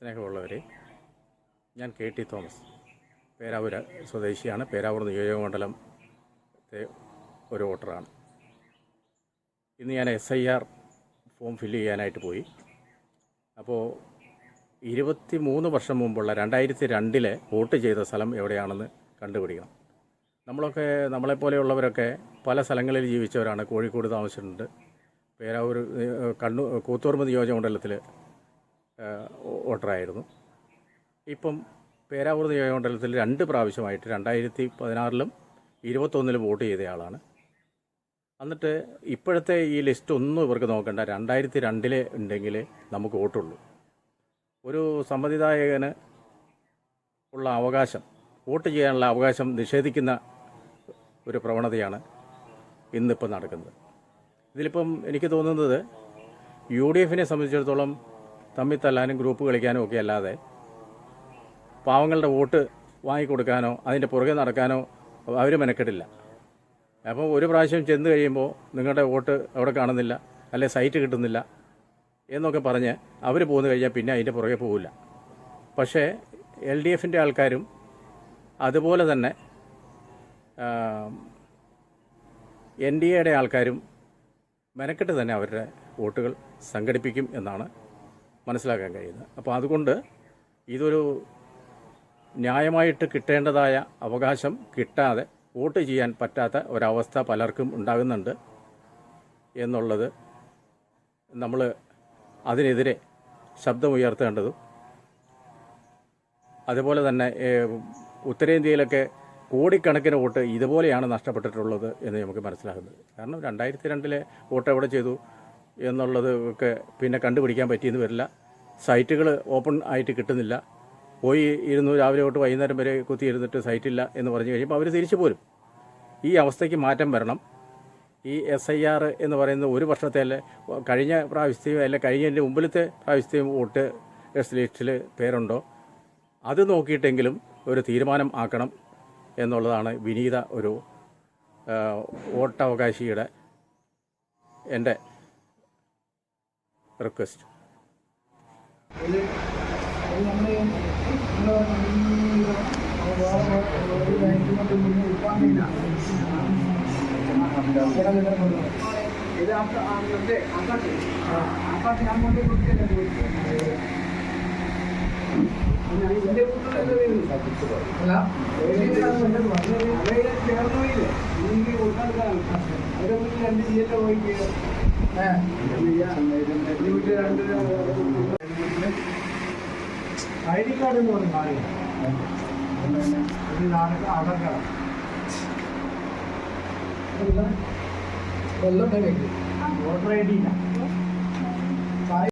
സ്നേഹമുള്ളവരെ ഞാൻ K T Thomas Peravoor സ്വദേശിയാണ്. പേരാവൂർ നിയോജകമണ്ഡലത്തെ ഒരു വോട്ടറാണ്. ഇന്ന് ഞാൻ S I R form fill ചെയ്യാനായിട്ട് പോയി. അപ്പോൾ ഇരുപത്തി മൂന്ന് വർഷം മുമ്പുള്ള രണ്ടായിരത്തി രണ്ടിലെ വോട്ട് ചെയ്ത സ്ഥലം എവിടെയാണെന്ന് കണ്ടുപിടിക്കണം. നമ്മളൊക്കെ നമ്മളെപ്പോലെയുള്ളവരൊക്കെ പല സ്ഥലങ്ങളിൽ ജീവിച്ചവരാണ്. കോഴിക്കോട് താമസിച്ചിട്ടുണ്ട്. പേരാവൂർ കണ്ണൂർ നിയോജക നിയോജകമണ്ഡലത്തിൽ വോട്ടറായിരുന്നു. ഇപ്പം പേരാവൂർ നിയോജകമണ്ഡലത്തിൽ രണ്ട് പ്രാവശ്യമായിട്ട് രണ്ടായിരത്തി പതിനാറിലും ഇരുപത്തൊന്നിലും വോട്ട് ചെയ്തയാളാണ് എന്നിട്ട് ഇപ്പോഴത്തെ ഈ ലിസ്റ്റ് ഒന്നും ഇവർക്ക് നോക്കണ്ട. രണ്ടായിരത്തി രണ്ടിലെ ഉണ്ടെങ്കിൽ നമുക്ക് വോട്ടുള്ളൂ. ഒരു സമ്മതിദായകന് ഉള്ള അവകാശം വോട്ട് ചെയ്യാനുള്ള അവകാശം നിഷേധിക്കുന്ന ഒരു പ്രവണതയാണ് ഇന്നിപ്പം നടക്കുന്നത്. ഇതിലിപ്പം എനിക്ക് തോന്നുന്നത് യു ഡി എഫിനെ സംബന്ധിച്ചിടത്തോളം തമ്മിൽ തല്ലാനും ഗ്രൂപ്പ് കളിക്കാനും ഒക്കെ അല്ലാതെ പാവങ്ങളുടെ വോട്ട് വാങ്ങിക്കൊടുക്കാനോ അതിന്റെ പുറകെ നടക്കാനോ അവർ മെനക്കെട്ടില്ല അപ്പോൾ ഒരു പ്രാവശ്യം ചെന്ന് കഴിയുമ്പോൾ നിങ്ങളുടെ വോട്ട് അവിടെ കാണുന്നില്ല അല്ലെ സൈറ്റ് കിട്ടുന്നില്ല എന്നൊക്കെ പറഞ്ഞ് അവർ പോന്നു കഴിഞ്ഞാൽ പിന്നെ അതിന്റെ പുറകെ പോകില്ല പക്ഷേ എൽ ഡി എഫിന്റെ ആൾക്കാരും അതുപോലെ തന്നെ എൻ ഡി എയുടെ ആൾക്കാരും മെനക്കെട്ട് തന്നെ അവരുടെ വോട്ടുകൾ സംഘടിപ്പിക്കും എന്നാണ് മനസ്സിലാക്കാൻ കഴിയുന്നത്. അപ്പോൾ അതുകൊണ്ട് ഇതൊരു ന്യായമായിട്ട് കിട്ടേണ്ടതായ അവകാശം കിട്ടാതെ വോട്ട് ചെയ്യാൻ പറ്റാത്ത ഒരവസ്ഥ പലർക്കും ഉണ്ടാകുന്നുണ്ട് എന്നുള്ളത് നമ്മൾ അതിനെതിരെ ശബ്ദമുയർത്തേണ്ടതും അതുപോലെ തന്നെ ഉത്തരേന്ത്യയിലൊക്കെ കോടിക്കണക്കിന് വോട്ട് ഇതുപോലെയാണ് നഷ്ടപ്പെട്ടിട്ടുള്ളത് എന്ന് നമുക്ക് മനസ്സിലാകുന്നത്. കാരണം രണ്ടായിരത്തി രണ്ടിലെ വോട്ട് എവിടെ ചെയ്തു? എന്നുള്ളത് ഒക്കെ പിന്നെ കണ്ടുപിടിക്കാൻ പറ്റിയെന്ന് വരില്ല. സൈറ്റുകൾ ഓപ്പൺ ആയിട്ട് കിട്ടുന്നില്ല. പോയി ഇരുന്നു രാവിലെ തൊട്ട് വൈകുന്നേരം വരെ കുത്തിയിരുന്നിട്ട് സൈറ്റില്ല എന്ന് പറഞ്ഞു കഴിയുമ്പോൾ അവർ തിരിച്ചു പോരും. ഈ അവസ്ഥയ്ക്ക് മാറ്റം വരണം. ഈ എസ് ഐ ആർ എന്ന് പറയുന്ന ഒരു വർഷത്തെ അല്ലെ കഴിഞ്ഞ പ്രാവശ്യത്തെയും അല്ലെ കഴിഞ്ഞതിന്റെ മുമ്പിലത്തെ പ്രാവശ്യത്തെയും വോട്ട് എസ് ലിസ്റ്റിൽ പേരുണ്ടോ? അത് നോക്കിയിട്ടെങ്കിലും ഒരു തീരുമാനം ആക്കണം എന്നുള്ളതാണ് വിനീത ഒരു വോട്ടവകാശിയുടെ എന്റെ റിക്വസ്റ്റ് ഇത് ഇത് രണ്ട് ഐ ഡി കാർഡ് എന്ന് പറഞ്ഞ കാര്യം Aadhaar card. Voter I D ഇല്ല.